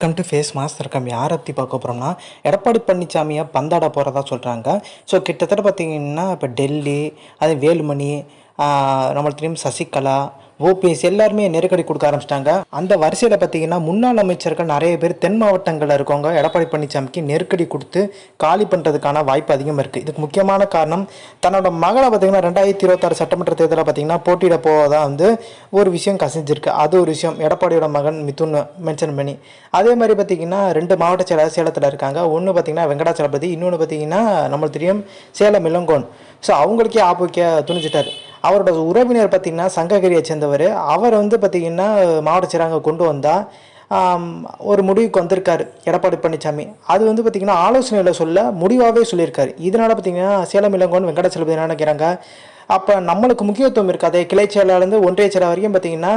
Welcome to face master com யாரை பற்றி பார்க்க போகிறோம்னா எடப்பாடி பழனிசாமியை பந்தாட போகிறதா சொல்கிறாங்க ஸோ கிட்டத்தட்ட பார்த்திங்கன்னா இப்போ டெல்லி அதே வேலுமணி நம்மளுக்கு தெரியும் சசிகலா ஓபிஎஸ் எல்லாருமே நெருக்கடி கொடுக்க ஆரம்பிச்சிட்டாங்க. அந்த வரிசையில் பார்த்தீங்கன்னா முன்னாள் அமைச்சர்கள் நிறைய பேர் தென் மாவட்டங்களில் இருக்கவங்க எடப்பாடி பழனிசாமிக்கு நெருக்கடி கொடுத்து காலி பண்ணுறதுக்கான வாய்ப்பு அதிகமாக இருக்குது இதுக்கு முக்கியமான காரணம் தன்னோட மகளை பார்த்தீங்கன்னா ரெண்டாயிரத்தி இருபத்தாறு சட்டமன்ற தேர்தலில் பார்த்தீங்கன்னா போட்டியிட போவதா வந்து ஒரு விஷயம் கசிஞ்சிருக்கு. அது ஒரு விஷயம். எடப்பாடியோட மகன் மிதுன் மென்ஷன் பண்ணி. அதே மாதிரி பார்த்தீங்கன்னா ரெண்டு மாவட்ட செயலாளர் சேலத்தில் இருக்காங்க. ஒன்று பார்த்தீங்கன்னா வெங்கடாச்சலபதி இன்னொன்று பார்த்தீங்கன்னா நம்மளுக்கு தெரியும் சேலம் இளங்கோன். ஸோ அவங்களுக்கே ஆப்போக்கிய துணிச்சிட்டார் அவரோட உறவினர் பார்த்திங்கன்னா சங்ககிரியை சேர்ந்தவர். அவர் வந்து பார்த்தீங்கன்னா மாவட்ட சிறாங்க கொண்டு வந்தால் ஒரு முடிவுக்கு வந்திருக்காரு எடப்பாடி பழனிசாமி அது வந்து பார்த்திங்கன்னா ஆலோசனையில் சொல்ல முடிவாகவே சொல்லியிருக்காரு. இதனால் பார்த்தீங்கன்னா சேலம் இளங்கோன் வெங்கடாச்சலபதி என்ன நினைக்கிறாங்க? அப்போ நம்மளுக்கு முக்கியத்துவம் இருக்காது கிளை செயலாளர்ந்து ஒன்றிய செயலாளர் வரைக்கும் பார்த்தீங்கன்னா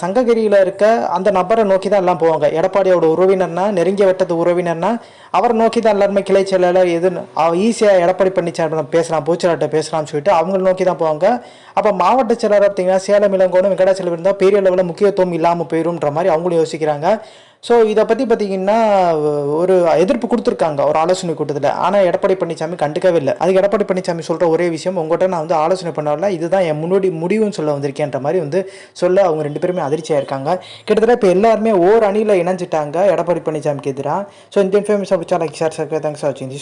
சங்ககிரியில் இருக்க அந்த நபரை நோக்கி தான் எல்லாம் போவாங்க. எடப்பாடியோட உறவினர்னா நெருங்கிய வட்டத்து உறவினர்னா அவரை நோக்கி தான் எல்லாருமே கிளை செயலாளர் எது ஈஸியாக எடப்பாடி பழனிசாமி பேசலாம் பூச்சலாட்ட பேசலாம்னு சொல்லிட்டு அவங்கள நோக்கி தான் போவாங்க. அப்போ மாவட்ட செயலாளர் பார்த்தீங்கன்னா சேலம் இளங்கோணும் வெங்கடாச்சலம் இருந்தால் பெரிய அளவில் முக்கியத்துவம் இல்லாமல் போயிரும்ன்ற மாதிரி அவங்களும் யோசிக்கிறாங்க. ஸோ இதை பற்றி பார்த்தீங்கன்னா ஒரு எதிர்ப்பு கொடுத்துருக்காங்க ஒரு ஆலோசனை கூட்டத்தில். ஆனால் எடப்பாடி பழனிசாமி கண்டுக்கவே இல்லை. அதுக்கு எடப்பாடி பழனிசாமி சொல்கிற ஒரே விஷயம் உங்கள்கிட்ட நான் வந்து ஆலோசனை பண்ணல இதுதான் என் முன்னோடி முடிவுன்னு சொல்ல வந்திருக்கேன்ற மாதிரி வந்து சொல்ல அவங்க ரெண்டு பேருமே அதிர்ச்சியாக இருக்காங்க. கிட்டத்தட்ட இப்போ எல்லாருமே ஓர் அணியில் இணைஞ்சிட்டாங்க எடப்பாடி பழனிசாமிக்கு எதிராக ஸோ இந்த இன்ஃபர்மேஷன் பிடிச்சா லைக் ஷேர் சர்க்கரை தேங்க்ஸ் ஃபார் வாட்சிங்